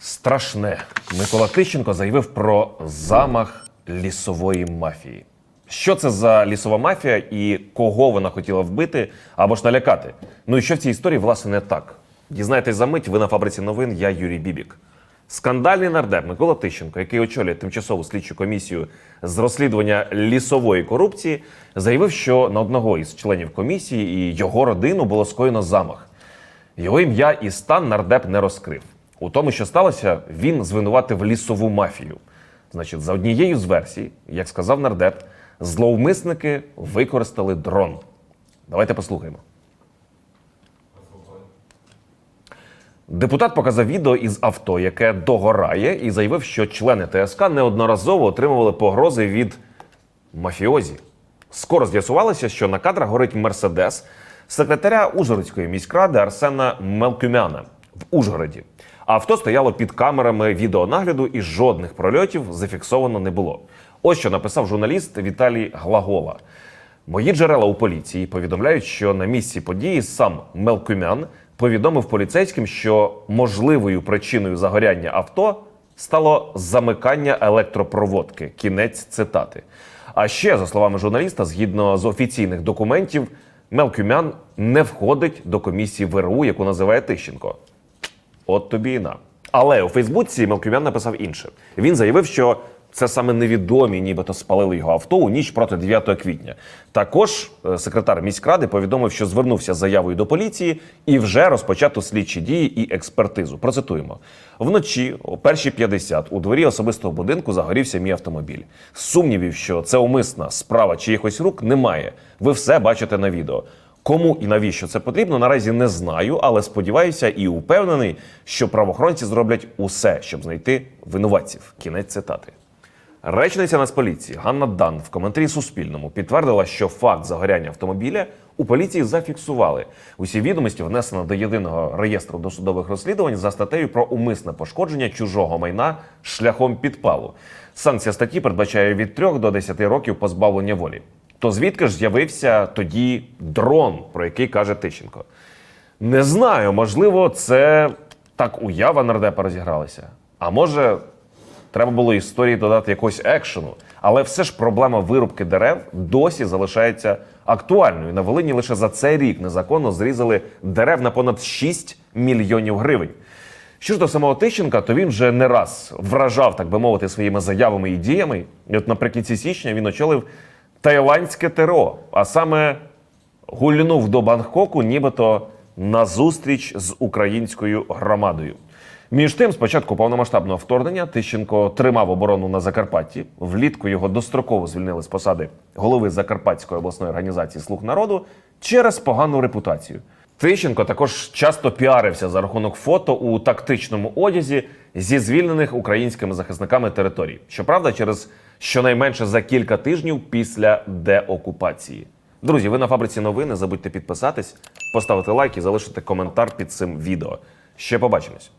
Страшне. Микола Тищенко заявив про замах лісової мафії. Що це за лісова мафія і кого вона хотіла вбити або ж налякати? Ну і що в цій історії, власне, не так? Дізнаєтесь за мить, ви на фабриці новин, я Юрій Бібік. Скандальний нардеп Микола Тищенко, який очолює тимчасову слідчу комісію з розслідування лісової корупції, заявив, що на одного із членів комісії і його родину було скоєно замах. Його ім'я і стан нардеп не розкрив. У тому, що сталося, він звинуватив лісову мафію. Значить, за однією з версій, як сказав нардеп, зловмисники використали дрон. Давайте послухаємо. Депутат показав відео із авто, яке догорає, і заявив, що члени ТСК неодноразово отримували погрози від мафіозі. Скоро з'ясувалося, що на кадрах горить мерседес секретаря Ужгородської міськради Арсена Мелкюмяна в Ужгороді. Авто стояло під камерами відеонагляду і жодних прольотів зафіксовано не було. Ось що написав журналіст Віталій Глагола. Мої джерела у поліції повідомляють, що на місці події сам Мелкумян повідомив поліцейським, що можливою причиною загоряння авто стало замикання електропроводки. Кінець цитати. А ще, за словами журналіста, згідно з офіційних документів, Мелкюмян не входить до комісії ВРУ, яку називає Тищенко. От тобі і на. Але у Фейсбуці Мелкюмян написав інше. Він заявив, що це саме невідомі, нібито спалили його авто у ніч проти 9 квітня. Також е, секретар міськради повідомив, що звернувся з заявою до поліції і вже розпочато слідчі дії і експертизу. Процитуємо: вночі, о 1.50 у дворі особистого будинку загорівся мій автомобіль. Сумнівів, що це умисна справа чиїхось рук, немає. Ви все бачите на відео. Кому і навіщо це потрібно, наразі не знаю, але сподіваюся і упевнений, що правоохоронці зроблять усе, щоб знайти винуватців. Кінець цитати. Речниця Нацполіції Ганна Дан в коментарі Суспільному підтвердила, що факт загоряння автомобіля у поліції зафіксували. Усі відомості внесено до єдиного реєстру досудових розслідувань за статтею про умисне пошкодження чужого майна шляхом підпалу. Санкція статті передбачає від 3 до 10 років позбавлення волі. То звідки ж з'явився тоді дрон, про який каже Тищенко? Не знаю, можливо, це так уява нардепа розігралася. А може, треба було історії додати якогось екшену. Але все ж проблема вирубки дерев досі залишається актуальною. На Волині лише за цей рік незаконно зрізали дерев на понад 6 мільйонів гривень. Що ж до самого Тищенка, то він вже не раз вражав, так би мовити, своїми заявами і діями. І от наприкінці січня він очолив таїландське ТРО, а саме гульнув до Бангкоку, нібито на зустріч з українською громадою. Між тим, спочатку повномасштабного вторгнення Тищенко тримав оборону на Закарпатті. Влітку його достроково звільнили з посади голови Закарпатської обласної організації Слуг народу через погану репутацію. Тищенко також часто піарився за рахунок фото у тактичному одязі зі звільнених українськими захисниками територій. Щоправда, через щонайменше за кілька тижнів після деокупації. Друзі, ви на фабриці новини. Забудьте підписатись, поставити лайк і залишити коментар під цим відео. Ще побачимось.